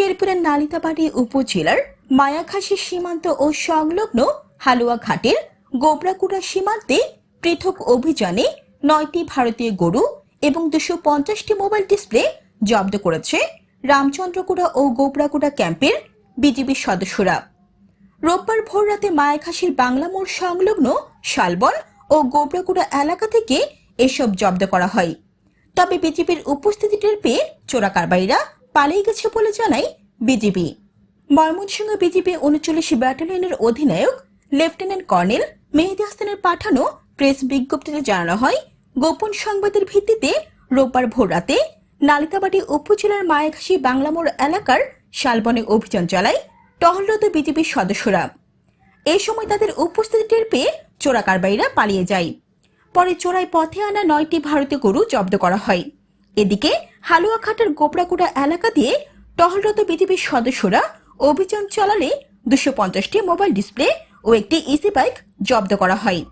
শেরপুরের নালিতাবাড়ি উপজেলার মায়াখাসী সীমান্ত ও সংলগ্ন হালুয়াঘাটের গোবরাকুড়া সীমান্তে পৃথক অভিযানে নয়টি ভারতীয় গরু এবং দুশো পঞ্চাশটি মোবাইল ডিসপ্লে জব্দ করেছে রামচন্দ্রকুড়া ও গোবরাকুড়া ক্যাম্পের বিজিবির সদস্যরা। রোববার ভোর রাতে মায়াখাসীর বাংলা মোড় সংলগ্ন শালবন ও গোবরাকুড়া এলাকা থেকে এসব জব্দ করা হয়। তবে বিজেপির উপস্থিতি টের পেয়ে চোরা কারবারিরা পালিয়ে গেছে বলে জানায় বিজেপি ময়মনসিংহ বিজেপি উনচল্লিশ ব্যাটালিয়নের অধিনায়ক, লেফটেন্যান্ট কর্নেল মেহেদি হাসানের পাঠানো প্রেস বিজ্ঞপ্তিতে জানানো হয়, গোপন সংবাদের ভিত্তিতে রোববার ভোর রাতে নালিতাবাড়ি উপজেলার মায়াঘাসী বাংলামোড় এলাকার শালবনে অভিযান চালায় টহলরত বিজেপির সদস্যরা। এই সময় তাদের উপস্থিতি টের পেয়ে চোরা কারবারিরা পালিয়ে যায়। পরে চোরাই পথে আনা নয়টি ভারতীয় গরু জব্দ করা হয়। এদিকে হালুয়াঘাটের গোবরাকুড়া এলাকা দিয়ে টহলরত বিজিবির সদস্যরা অভিযান চালালে দুশো পঞ্চাশটি মোবাইল ডিসপ্লে ও একটি ইসি বাইক জব্দ করা হয়।